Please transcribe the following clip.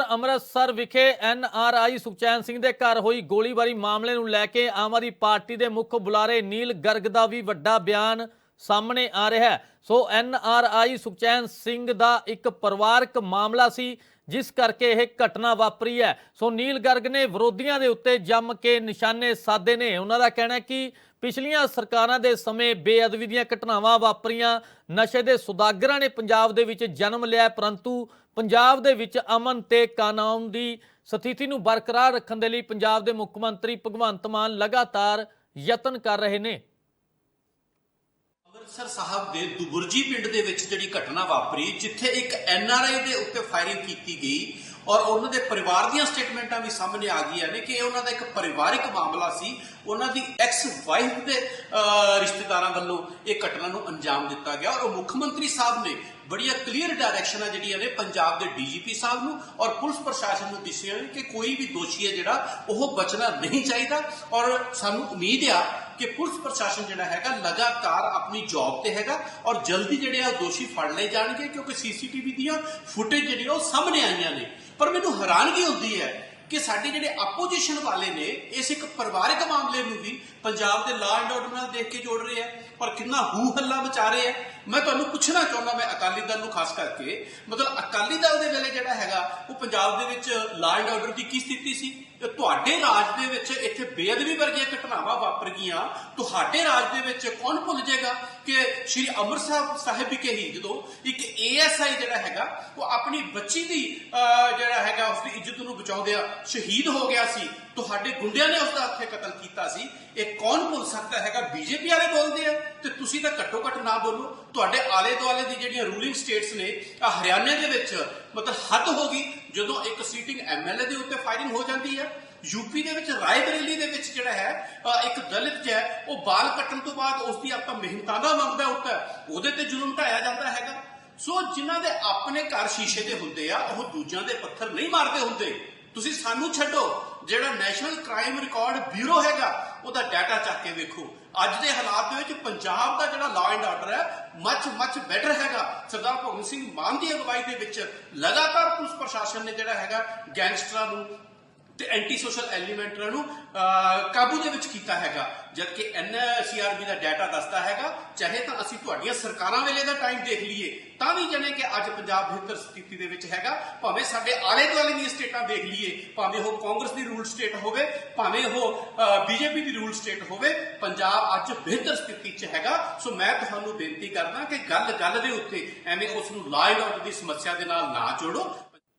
ਅੰਮ੍ਰਿਤਸਰ ਵਿਖੇ N R I Sukhchain Singh ਦੇ ਘਰ ਹੋਈ ਗੋਲੀਬਾਰੀ ਮਾਮਲੇ ਨੂੰ ਲੈ ਕੇ ਆਮ ਆਦਮੀ ਪਾਰਟੀ ਦੇ ਮੁੱਖ ਬੁਲਾਰੇ ਨੀਲ ਗਰਗ ਦਾ ਵੀ ਵੱਡਾ ਬਿਆਨ ਸਾਹਮਣੇ ਆ ਰਿਹਾ ਹੈ। So N R I Sukhchain Singh ਦਾ ਇੱਕ ਪਰਿਵਾਰਕ ਮਾਮਲਾ ਸੀ, ਜਿਸ ਕਰਕੇ ਇਹ ਘਟਨਾ ਵਾਪਰੀ ਹੈ। ਸੋ ਨੀਲ ਗਰਗ ਨੇ ਵਿਰੋਧੀਆਂ ਦੇ ਉੱਤੇ ਜੰਮ ਕੇ ਨਿਸ਼ਾਨੇ ਸਾਧੇ ਨੇ। ਉਹਨਾਂ ਦਾ ਕਹਿਣਾ ਹੈ ਕਿ ਪਿਛਲੀਆਂ ਸਰਕਾਰਾਂ ਦੇ ਸਮੇਂ ਬੇਅਦਬੀ ਦੀਆਂ ਘਟਨਾਵਾਂ ਵਾਪਰੀਆਂ। ਨਸ਼ੇ ਦੇ ਸੁਦਾਗਰਾਂ ਨੇ ਪੰਜਾਬ ਦੇ ਵਿੱਚ ਜਨਮ ਲਿਆ, ਪਰੰਤੂ ਪੰਜਾਬ ਦੇ ਵਿੱਚ ਅਮਨ ਤੇ ਕਾਨੂੰਨ ਦੀ ਸਥਿਤੀ ਨੂੰ ਬਰਕਰਾਰ ਰੱਖਣ ਦੇ ਲਈ ਪੰਜਾਬ ਦੇ ਮੁੱਖ ਮੰਤਰੀ ਭਗਵੰਤ ਮਾਨ ਲਗਾਤਾਰ ਯਤਨ ਕਰ ਰਹੇ ਨੇ। ਅੰਮ੍ਰਿਤਸਰ ਸਾਹਿਬ ਦੇ ਦੁਬੁਰਜੀ ਪਿੰਡ ਦੇ ਵਿੱਚ ਜਿਹੜੀ ਘਟਨਾ ਵਾਪਰੀ, ਜਿੱਥੇ ਇੱਕ ਐਨਆਰਆਈ ਦੇ ਉੱਤੇ ਫਾਇਰਿੰਗ ਕੀਤੀ ਗਈ ਔਰ ਉਹਨਾਂ ਦੇ ਪਰਿਵਾਰ ਦੀਆਂ ਸਟੇਟਮੈਂਟਾਂ ਵੀ ਸਾਹਮਣੇ ਆ ਗਈਆਂ ਨੇ ਕਿ ਇਹ ਉਹਨਾਂ ਦਾ ਇੱਕ ਪਰਿਵਾਰਿਕ ਮਾਮਲਾ ਸੀ। ਉਹਨਾਂ ਦੀ ਐਕਸ ਵਾਈਫ ਦੇ ਰਿਸ਼ਤੇਦਾਰਾਂ ਵੱਲੋਂ ਇਹ ਘਟਨਾ ਨੂੰ ਅੰਜਾਮ ਦਿੱਤਾ ਗਿਆ ਔਰ ਮੁੱਖ ਮੰਤਰੀ ਸਾਹਿਬ ਨੇ ਬੜੀਆਂ ਕਲੀਅਰ ਡਾਇਰੈਕਸ਼ਨਾਂ ਜਿਹੜੀਆਂ ਨੇ ਪੰਜਾਬ ਦੇ ਡੀਜੀਪੀ ਸਾਹਿਬ ਨੂੰ ਔਰ ਪੁਲਿਸ ਪ੍ਰਸ਼ਾਸਨ ਨੂੰ ਦਿੱਤੀਆਂ ਨੇ ਕਿ ਕੋਈ ਵੀ ਦੋਸ਼ੀ ਹੈ ਜਿਹੜਾ ਉਹ ਬਚਣਾ ਨਹੀਂ ਚਾਹੀਦਾ। ਔਰ ਸਾਨੂੰ ਉਮੀਦ ਆ ਕਿ ਪੁਲਿਸ ਪ੍ਰਸ਼ਾਸਨ ਜਿਹੜਾ ਹੈਗਾ ਲਗਾਤਾਰ ਆਪਣੀ ਜੌਬ ਤੇ ਹੈਗਾ ਔਰ ਜਲਦੀ ਜਿਹੜੇ ਆ ਦੋਸ਼ੀ ਫੜ ਲਏ ਜਾਣਗੇ ਕਿਉਂਕਿ ਸੀਸੀਟੀਵੀ ਦੀਆਂ ਫੁਟੇਜ ਜਿਹੜੀਆਂ ਉਹ ਸਾਹਮਣੇ ਆਈਆਂ ਨੇ। ਪਰ ਮੈਨੂੰ ਹੈਰਾਨਗੀ ਹੁੰਦੀ ਹੈ ਕਿ ਸਾਡੇ ਜਿਹੜੇ ਆਪੋਜੀਸ਼ਨ ਵਾਲੇ ਨੇ, ਇਸ ਇੱਕ ਪਰਿਵਾਰਕ ਮਾਮਲੇ ਨੂੰ ਵੀ ਪੰਜਾਬ ਦੇ ਲਾ ਐਂਡ ਆਰਡਰ ਨਾਲ ਦੇਖ ਕੇ ਜੋੜ ਰਹੇ ਆ, ਪਰ ਕਿੰਨਾ ਹੂ ਹੱਲਾ ਮਚਾ ਰਹੇ ਆ। ਮੈਂ ਤੁਹਾਨੂੰ ਪੁੱਛਣਾ ਚਾਹੁੰਦਾ ਮੈਂ ਅਕਾਲੀ ਦਲ ਨੂੰ ਖਾਸ ਕਰਕੇ, ਮਤਲਬ ਅਕਾਲੀ ਦਲ ਦੇ ਵੇਲੇ ਜਿਹੜਾ ਹੈਗਾ, ਉਹ ਪੰਜਾਬ ਦੇ ਵਿੱਚ ਲਾਅ ਐਂਡ ਆਰਡਰ ਦੀ ਕੀ ਸਥਿਤੀ ਸੀ? ਤੇ ਤੁਹਾਡੇ ਰਾਜ ਦੇ ਵਿੱਚ ਇੱਥੇ ਬੇਅਦਬੀ ਵਰਗੀਆਂ ਘਟਨਾਵਾਂ ਵਾਪਰ ਗਈਆਂ, ਤੁਹਾਡੇ ਰਾਜ ਦੇ ਵਿੱਚ ਕੌਣ ਭੁੱਲ ਜਾਏਗਾ ਕਿ ਸ਼੍ਰੀ ਅੰਮ੍ਰਿਤਸਰ ਸਾਹਿਬ ਵਿਖੇ ਹੀ ਜਦੋਂ ਇੱਕ ਏਐਸਆਈ ਜਿਹੜਾ ਹੈਗਾ, ਉਹ ਆਪਣੀ ਬੱਚੀ ਦੀ ਜਿਹੜਾ ਹੈਗਾ ਉਸ ਦੀ ਇੱਜ਼ਤ ਨੂੰ ਬਚਾਉਂਦੇ ਸ਼ਹੀਦ ਹੋ ਗਿਆ ਸੀ। ਤੁਹਾਡੇ ਗੁੰਡਿਆਂ ਨੇ ਉਸ ਦਾ ਉੱਥੇ ਕਤਲ ਕੀਤਾ ਸੀ। ਇਹ ਕੌਣ ਭੁੱਲ ਸਕਦਾ ਹੈਗਾ? ਬੀਜੇਪੀ ਵਾਲੇ ਬੋਲਦੇ ਆ। ਤੇ ਤੁਸੀਂ ਤਾਂ ਘੱਟੋ ਘੱਟ ਨਾ ਬੋਲੋ। ਤੁਹਾਡੇ ਆਲੇ ਦੁਆਲੇ ਦੀ ਜਿਹੜੀਆਂ ਰੂਲਿੰਗ ਸਟੇਟਸ ਨੇ ਆ ਹਰਿਆਣੇ ਦੇ ਵਿੱਚ ਮਤਲਬ ਹੱਦ ਹੋ ਗਈ। ਜਦੋਂ ਇੱਕ ਸੀਟਿੰਗ ਐਮਐਲਏ ਦੇ ਉੱਤੇ ਫਾਇਰਿੰਗ ਹੋ ਜਾਂਦੀ ਹੈ ਯੂਪੀ ਦੇ ਵਿੱਚ ਰਾਏਬਰੇਲੀ ਦੇ ਵਿੱਚ ਜਿਹੜਾ ਹੈ ਇੱਕ ਦਲਿਤ ਹੈ ਉਹ ਬਾਲ ਕੱਟਣ ਤੋਂ ਬਾਅਦ ਉਸ ਦੀ ਆਪਾਂ ਮਿਹਨਤਾਨਾ ਮੰਗਦਾ ਉੱਤੇ ਉਹਦੇ ਤੇ ਜ਼ੁਲਮ ਢਾਇਆ ਜਾਂਦਾ ਹੈਗਾ। ਸੋ ਜਿਨ੍ਹਾਂ ਦੇ ਆਪਣੇ ਘਰ ਸ਼ੀਸ਼ੇ ਦੇ ਹੁੰਦੇ ਆ, ਉਹ ਦੂਜਿਆਂ ਦੇ ਪੱਥਰ ਨਹੀਂ ਮਾਰਦੇ ਹੁੰਦੇ। ਤੁਸੀਂ ਸਾਨੂੰ ਛੱਡੋ, ਜਿਹੜਾ ਨੈਸ਼ਨਲ ਕ੍ਰਾਈਮ ਰਿਕਾਰਡ ਬਿਊਰੋ ਹੈਗਾ, ਉਹਦਾ ਡਾਟਾ ਚੱਕ ਕੇ ਵੇਖੋ। ਅੱਜ ਦੇ ਹਾਲਾਤ ਦੇ ਵਿੱਚ ਪੰਜਾਬ ਦਾ ਜਿਹੜਾ ਲਾਅ ਐਂਡ ਆਰਡਰ ਹੈ ਮੱਚ ਮੱਚ ਬੈਟਰ ਹੈਗਾ। ਸਰਦਾਰ ਭਗਵੰਤ ਸਿੰਘ ਮਾਨ ਦੀ ਅਗਵਾਈ ਦੇ ਵਿੱਚ ਲਗਾਤਾਰ ਪੁਲਿਸ ਪ੍ਰਸ਼ਾਸਨ ਨੇ ਜਿਹੜਾ ਹੈਗਾ, ਗੈਂਗਸਟਰਾਂ ਨੂੰ ਤੇ ਐਂਟੀ ਸੋਸ਼ਲ ਐਲੀਮੈਂਟਰਾਂ ਨੂੰ ਕਾਬੂ ਦੇ ਵਿੱਚ ਕੀਤਾ ਹੈਗਾ। ਜਦਕਿ ਐਨਸੀਆਰਬੀ ਦਾ ਡਾਟਾ ਦੱਸਦਾ ਹੈਗਾ, ਚਾਹੇ ਤਾਂ ਅਸੀਂ ਤੁਹਾਡੀਆਂ ਸਰਕਾਰਾਂ ਵੇਲੇ ਦਾ ਟਾਈਮ ਦੇਖ ਲਈਏ, ਤਾਂ ਵੀ ਜਣੇ ਕਿ ਅੱਜ ਪੰਜਾਬ ਬਿਹਤਰ ਸਥਿਤੀ ਦੇ ਵਿੱਚ ਹੈਗਾ। ਭਾਵੇਂ ਸਾਡੇ ਆਲੇ ਦੁਆਲੇ ਦੀਆਂ ਸਟੇਟਾਂ ਦੇਖ ਲਈਏ, ਭਾਵੇਂ ਉਹ ਕਾਂਗਰਸ ਦੀ ਰੂਲ ਸਟੇਟ ਹੋਵੇ, ਭਾਵੇਂ ਉਹ ਬੀਜੇਪੀ ਦੀ ਰੂਲ ਸਟੇਟ ਹੋਵੇ, ਪੰਜਾਬ ਅੱਜ ਬਿਹਤਰ ਸਥਿਤੀ 'ਚ ਹੈਗਾ। ਸੋ ਮੈਂ ਤੁਹਾਨੂੰ ਬੇਨਤੀ ਕਰਦਾ ਕਿ ਗੱਲ ਗੱਲ ਦੇ ਉੱਤੇ ਐਵੇਂ ਉਸ ਨੂੰ ਲਾਅ ਆਰਡਰ ਦੀ ਸਮੱਸਿਆ ਦੇ ਨਾਲ ਨਾ ਜੋੜੋ।